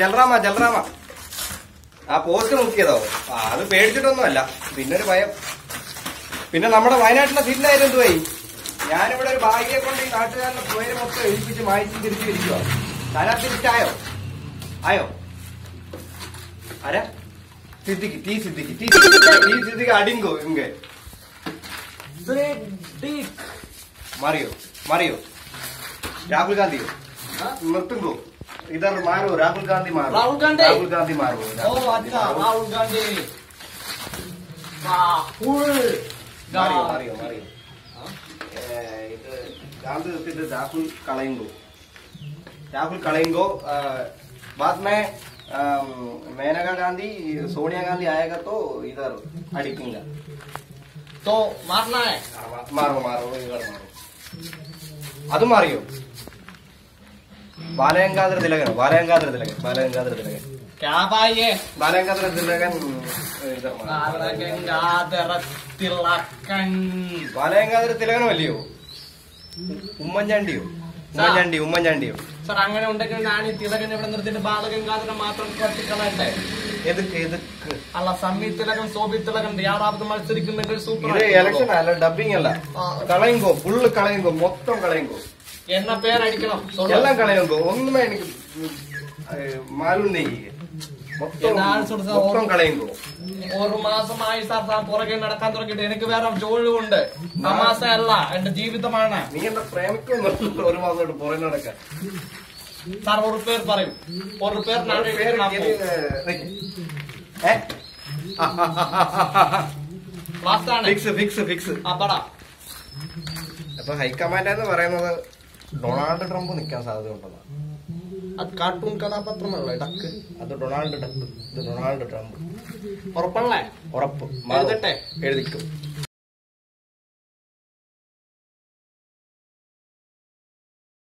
ജലറാമ ജലറാമ. ആ പോസ്റ്റ് നോക്കിയതോ ആ അത് പേടിച്ചിട്ടൊന്നുമല്ല. പിന്നെ ഒരു ഭയം. പിന്നെ നമ്മുടെ വയനാട്ടിലെ സീറ്റിലായാലും എന്തുവായി? ഞാനിവിടെ ഒരു ഭാഗ്യെ കൊണ്ട് ഈ നാട്ടുകാരുടെ പേര് മൊത്തം എഴുതിപ്പിച്ച് മാറ്റി തിരിച്ചു ഇരിക്കുക സ്ഥാനാർത്ഥി തിരിച്ചായോ ആയോ? ആരാ? സിദ്ദിഖ് ടി സിദ്ദിഖ് ടി സിദ്ദിഖ് അടിങ്കോ ഇങ്ങ. മാറിയോ മാറിയോ രാഹുൽ ഗാന്ധിയോ നിർത്തുങ്കോ ഇതർ മാറോ രാഹുൽ ഗാന്ധി മാറോ രാഹുൽ ഗാന്ധി? രാഹുൽ ഗാന്ധി മാറോ ഓ രാഹുൽ ഗാന്ധി अच्छा മാറോ. राहुल गांधी राहुल മാറിയോ മാറിയോ മാറിയോ ഏ, ഇത് ഗാന്ധി നിർത്തിയിട്ട് രാഹുൽ കളയുങ്കോ രാഹുൽ കളയുങ്കോ आ, बाद में अम, मेनका गांधी सोनिया गांधी आएगा तो इधर अडिकेंगे तो मारना है ആ, മാ- മാറോ മാറോ ഇതർ മാറോ അത് മാറിയോ ബാലഗംഗാധര തിലകൻ ബാലഗംഗാധര തിലകൻ ബാലഗംഗാധര തിലകൻ क्या भाई ये ബാലഗംഗാധര തിലകൻ ഇതർ മാറോ. ഗംഗാധര തിലകൻ ബാലഗംഗാധര തിലകനും അല്ലയോ ഉമ്മൻചാണ്ടിയോ ഉമ്മൻചാണ്ടി ഉമ്മൻചാണ്ടിയോ സർ അങ്ങനെ ഉണ്ടെങ്കിൽ ഞാൻ ഈ തിലകൻ ഇവിടെ നിർത്തിയിട്ട് ബാലഗംഗാധരനെ മാത്രം കത്തിക്കളയട്ടെ കളയുങ്കോ ഫുള്ള് കളയുങ്കോ മൊത്തം കളയുങ്കോ. എന്ന പേരടിക്കണം എല്ലാം കളയുങ്കോ ഒന്നുമേ എനിക്ക് മാലും മൊത്തം ഒരു മാസമായി സാർ സാർ പുറകെ നടക്കാൻ തുടങ്ങിയിട്ട് എനിക്ക് വേറെ ജോലിയുണ്ട്. തമാശ അല്ല എന്റെ ജീവിതമാണ്. നീ എന്നെ പ്രേമിക്കുന്നു ഒരു മാസമായിട്ട് പുറകെ നടക്കാൻ. സാർ ഒരു പേർ പറയും. ഒരു പേർ ഫിക്സ് ഫിക്സ് ഫിക്സ് അപ്പൊ ഹൈക്കമാൻഡ് എന്ന് പറയുന്നത് ഡൊണാൾഡ് ട്രംപ് നിൽക്കാൻ സാധ്യത ഉണ്ടെന്നാണ്. അത് കാർട്ടൂൺ കഥാപാത്രമല്ലേ? ഡക്ക്. അത് ഡൊണാൾഡ് ഡക്ക്. ഇത് ഡൊണാൾഡ് ട്രംപ്. ഉറപ്പല്ലേ? ഉറപ്പ്. എഴുതട്ടെ? എഴുതിക്കും.